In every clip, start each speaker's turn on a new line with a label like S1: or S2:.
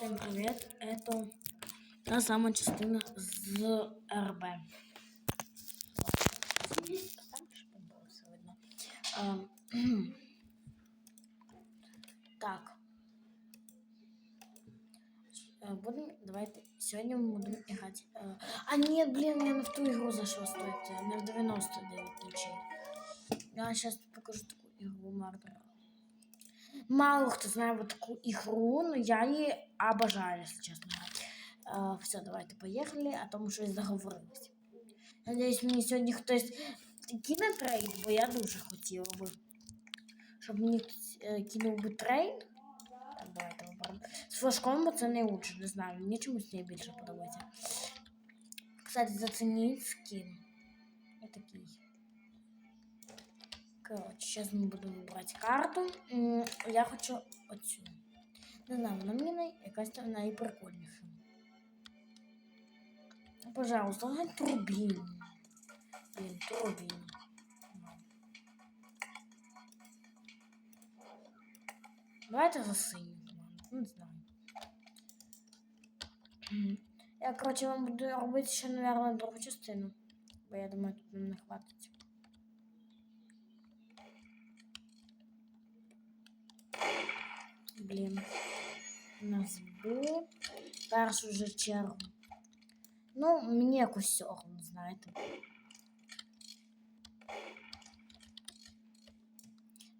S1: Всем привет! Это та сама частина з РБ. Так, щоб було все видно. Ем, Так. Е, Будем, давайте, сьогодні ми будемо грати. е, А, ні, блін, я не в ту ігру зайшов, стойте, не в 99 нічей. Я сейчас покажу таку ігру Мардера. Мало кто знает вот такую игру, но я ее обожаю, если честно. А, все, давайте поехали, а то мы щось договорились. Надіюсь, мені сьогодні хтось кине трейд, бо я дуже хотіла би. Щоб мені хтось е, кинув би трейд. Давайте. З флешком, бо це не лучше, не знаю, мені чомусь не більше подобається. Кстати, зацініть скін. Ось такий. Коротше, зараз ми будемо вибирати карту. Я хочу оцю. Не знаю, вона мені якась там найприкольніша. Пожалуйста, вона турбін. Блін, турбін. Давайте за синю не знаю. Я, коротше, вам буду робити ще, мабуть, другу частину. Бо я думаю, тут нам не хватить. Блін. Назву першу вже чергу. Ну, мені якось все одно, знаєте.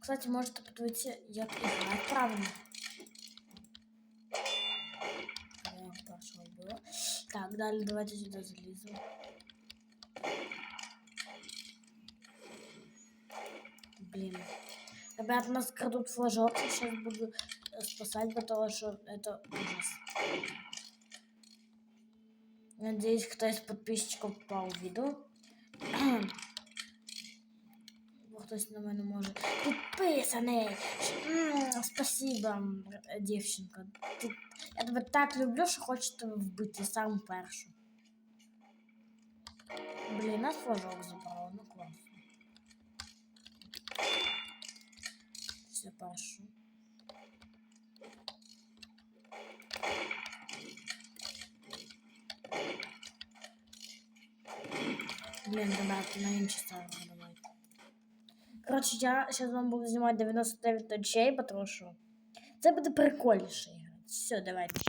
S1: Кстати, можете подивитися, як грати правильно. Я першого було. Так, далі давайте сюди заліземо. Блин. Ребят, нас крадут флажок, я сейчас буду э, спасать, потому что это ужас. Надеюсь, кто из подписчиков попал в видео. Бо Хтось на мене може. Підписаний! М, Спасибо, м, дівчинка. Ти... Я тебе так люблю, що хочу тебе вбити сам першу. Блін, нас флажок забрало, ну класно. Все першу. Блін, давайте на інші сторони давайте. Коротше, я зараз вам буду знімати 99 ночей, тому що це буде прикольніше іграти. Все, давайте.